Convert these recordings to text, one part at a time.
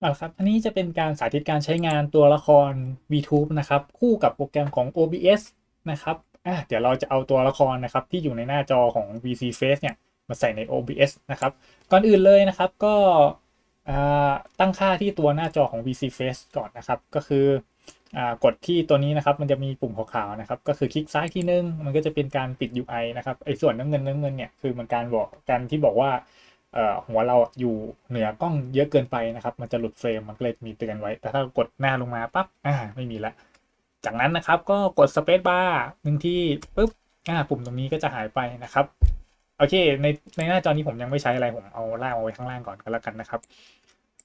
เอาละครับ อันนี้จะเป็นการสาธิตการใช้งานตัวละคร VTube นะครับ คู่กับโปรแกรมของ OBS นะครับอะเดี๋ยวเราจะเอาตัวละครนะครับ ที่อยู่ในหน้าจอของ VC Face เนี่ย มาใส่ใน OBS นะครับ ก่อนอื่นเลยนะครับ ก็ตั้งค่าที่ตัวหน้าจอของ VC Face ก่อนนะครับ ก็คืออกดที่ตัวนี้นะครับ มันจะมีปุ่มขาวๆนะครับ ก็คือคลิกซ้ายที่นึง มันก็จะเป็นการปิด UI นะครับ ไอ้ส่วนน้ำเงินน้ำเงินเนี่ย คือมันการบอกการที่บอกว่า หัวเราอยู่เหนือกล้องเยอะเกินไปนะครับ มันจะหลุดเฟรมมันก็เลยมีเตือนไว้ แต่ถ้ากดหน้าลงมาปั๊บอ่าไม่มีละ จากนั้นนะครับก็กดสเปซบาร์หนึ่งที่ปุ๊บอ่าปุ่มตรงนี้ก็จะหายไปนะครับโอเคในในหน้าจอนี้ผมยังไม่ใช้อะไรผมเอาล่างเอาไว้ข้างล่างก่อนก็แล้วกันนะครับ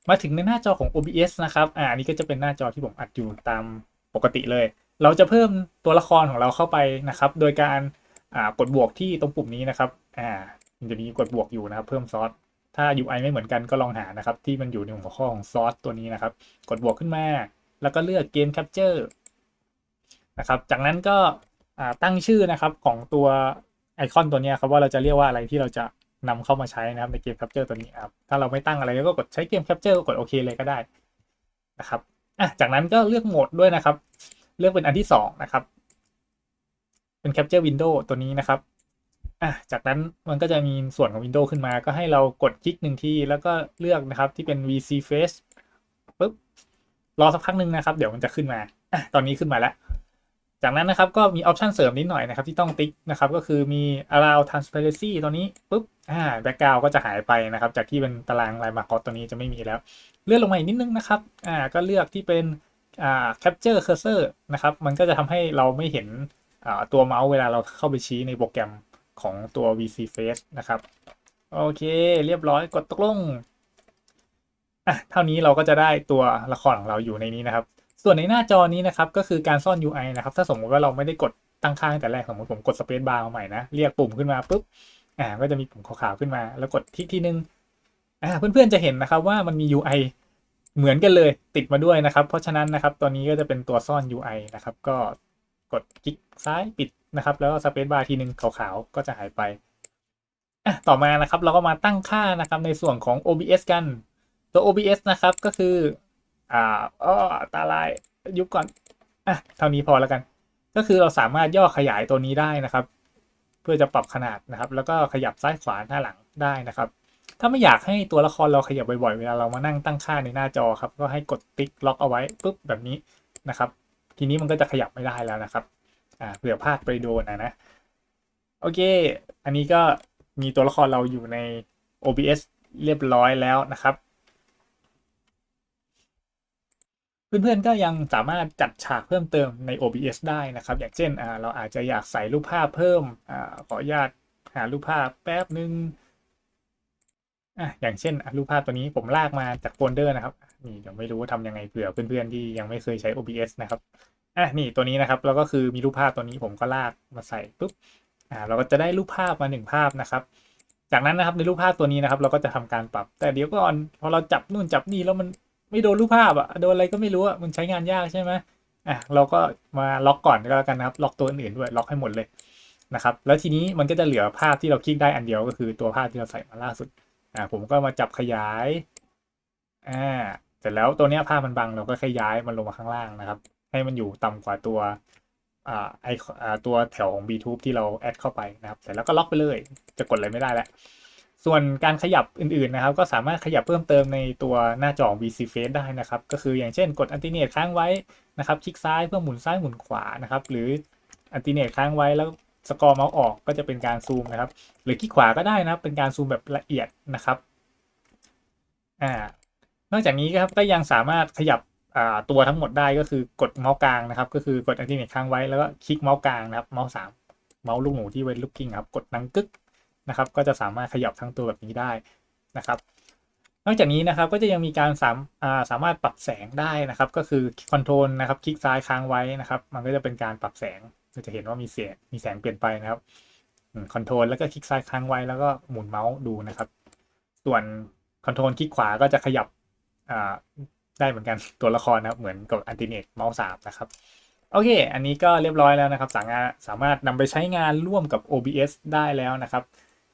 มาถึงในหน้าจอของ OBS นะครับอ่านนี้ก็จะเป็นหน้าจอที่ผมอัดอยู่ตามปกติเลย เราจะเพิ่มตัวละครของเราเข้าไปนะครับ โดยการอ่ากดบวกที่ตรงปุ่มนี้นะครับอ่า มันจะมีกดบวกอยู่นะครับ เพิ่มซอสถ้า UI ไม่เหมือนกันก็ลองหานะครับ ที่มันอยู่ในหัวข้อของซอสตัวนี้นะครับ กดบวกขึ้นมา แล้วก็เลือกเกมแคปเจอร์นะครับ จากนั้นก็ตั้งชื่อนะครับของตัวไอคอนตัวนี้ครับว่าเราจะเรียกว่าอะไรที่เราจะนำเข้ามาใช้นะครับในเกมแคปเจอร์ตัวนี้ครับถ้าเราไม่ตั้งอะไรก็กดใช้เกมแคปเจอร์กดโอเคเลยก็ได้นะครับอะจากนั้นก็เลือกโหมดด้วยนะครับ เลือกเป็นอันที่สองนะครับเป็น Capture Window ตัวนี้นะครับ อะจากนั้นมันก็จะมีส่วนของ Windows ขึ้นมาก็ให้เรากดคลิกหนึ่งที่แล้วก็เลือกนะครับที่เป็น VC Face ปุ๊บรอสักพักหนึ่งนะครับ เดี๋ยวมันจะขึ้นมาอะตอนนี้ขึ้นมาแล้ว จากนั้นนะครับก็มีออปชันเสริมนิดหน่อยนะครับที่ต้องติ๊กนะครับก็คือมี allow transparency ตัวนี้ปุ๊บอ่า background ก็จะหายไปนะครับ จากที่เป็นตารางลายมาร์กตัวนี้จะไม่มีแล้ว เลื่อนลงมาอีกนิดนึงนะครับอ่าก็เลือกที่เป็นอ่า capture cursor นะครับมันก็จะทำให้เราไม่เห็นอ่าตัวเมาส์เวลาเราเข้าไปชี้ในโปรแกรม ของตัว VC Face นะครับ โอเคเรียบร้อยกดตกลงอะเท่านี้เราก็จะได้ตัวละครของเราอยู่ในนี้นะครับ ส่วนในหน้าจอนี้นะครับก็คือการซ่อน UI นะครับ ถ้าสมมติว่าเราไม่ได้กดตั้งค่าตั้งแต่แรกสมมติผมกด Space Bar มาใหม่นะ เรียกปุ่มขึ้นมาปุ๊บอ่าก็จะมีปุ่มขาวๆขึ้นมา แล้วกดที่ที่นึงอ่าเพื่อนๆจะเห็นนะครับว่ามันมี UI เหมือนกันเลยติดมาด้วยนะครับ เพราะฉะนั้นนะครับตัวนี้ก็จะเป็นตัวซ่อน UI นะครับ ก็ กดคลิกซ้ายปิดนะครับ แล้วสเปซบาร์ทีหนึ่งขาวๆ ก็จะหายไป ต่อมานะครับเราก็มาตั้งค่านะครับในส่วนของ OBS กันตัว OBS นะครับก็คือ อ่าอ้อตาลายยุบก่อนอะเท่านี้พอแล้วกัน ก็คือเราสามารถย่อขยายตัวนี้ได้นะครับ เพื่อจะปรับขนาดนะครับ แล้วก็ขยับซ้ายขวาหน้าหลังได้นะครับ ถ้าไม่อยากให้ตัวละครเราขยับบ่อยๆ เวลาเรามานั่งตั้งค่าในหน้าจอครับ ก็ให้กดติ๊กล็อกเอาไว้ปุ๊บแบบนี้นะครับ ทีนี้มันก็จะขยับไม่ได้แล้วนะครับอ่าเผื่อพลาดไปโดนนะนะ โอเค อันนี้ก็มีตัวละครเราอยู่ใน OBS เรียบร้อยแล้วนะครับเพื่อนๆก็ยังสามารถจัดฉากเพิ่มเติมใน OBS ได้นะครับ อย่างเช่นเราอาจจะอยากใส่รูปภาพเพิ่มอ่าขออนุญาตหารูปภาพแป๊บนึง อะอย่างเช่นรูปภาพตัวนี้ผมลากมาจากโฟลเดอร์นะครับ นี่เดี๋ยวไม่รู้ว่าทำยังไงเผื่อเพื่อนๆที่ยังไม่เคยใช้ OBS นะครับอะนี่ตัวนี้นะครับแล้วก็คือมีรูปภาพตัวนี้ผมก็ลากมาใส่ปุ๊บอ่าเราก็จะได้รูปภาพมาหนึ่งภาพนะครับ จากนั้นนะครับในรูปภาพตัวนี้นะครับ เราก็จะทำการปรับ แต่เดี๋ยวก่อนพอเราจับนู่นจับนี่แล้วมันไม่โดนรูปภาพอะโดนอะไรก็ไม่รู้อะมันใช้งานยากใช่ไหมอะเราก็มาล็อกก่อนก็แล้วกันนะครับ ล็อกตัวอื่นๆด้วยล็อกให้หมดเลยนะครับ แล้วทีนี้มันก็จะเหลือภาพที่เราคลิกได้อันเดียวก็คือตัวภาพที่เราใส่มาล่าสุด อ่าผมก็มาจับขยายอ่าเสร็จแล้วตัวเนี้ยภาพมันบังเราก็ขยายมันลงมาข้างล่างนะครับ ให้มันอยู่ต่ำกว่าตัวอ่าไออ่าตัวแถวของ BTube ที่เราแอดเข้าไปนะครับ เสร็จแล้วก็ล็อกไปเลย จะกดอะไรไม่ได้แล้วส่วนการขยับอื่นๆนะครับ ก็สามารถขยับเพิ่มเติมในตัวหน้าจอ VC Face ได้นะครับ ก็คืออย่างเช่นกดอันติเนตค้างไว้นะครับ คลิกซ้ายเพื่อหมุนซ้ายหมุนขวานะครับ หรืออันติเนตค้างไว้แล้ว สกอร์เมาส์ออกก็จะเป็นการซูมนะครับ หรือคลิกขวาก็ได้นะครับเป็นการซูมแบบละเอียดนะครับอ่านอกจากนี้ครับก็ยังสามารถขยับตัวทั้งหมดได้ก็คือกดเมาส์กลางนะครับ ก็คือกดอันติเนตค้างไว้แล้วก็คลิกเมาส์กลางนะครับเมาส์สามเมาส์ลูกหมูที่เว้นลูกกิ้งครับกดนังกึกนะครับ ก็จะสามารถขยับทั้งตัวแบบนี้ได้นะครับ นอกจากนี้นะครับก็จะยังมีการสามอ่าสามารถปรับแสงได้นะครับ ก็คือคอนโทรลนะครับ คลิกซ้ายค้างไว้นะครับ มันก็จะเป็นการปรับแสง ราจะเห็นว่ามีเสียงมีแสงเปลี่ยนไปนะครับคอนโทรลแล้วก็คลิกซ้ายค้างไว้แล้วก็หมุนเมาส์ดูนะครับ ส่วนคอนโทรลคลิกขวาก็จะขยับได้เหมือนกันตัวละครนะครับ เหมือนกับอันติเนตเมาส์สามนะครับ โอเค อันนี้ก็เรียบร้อยแล้วนะครับ สามารถสามารถนำไปใช้งานร่วมกับ OBS ได้แล้วนะครับ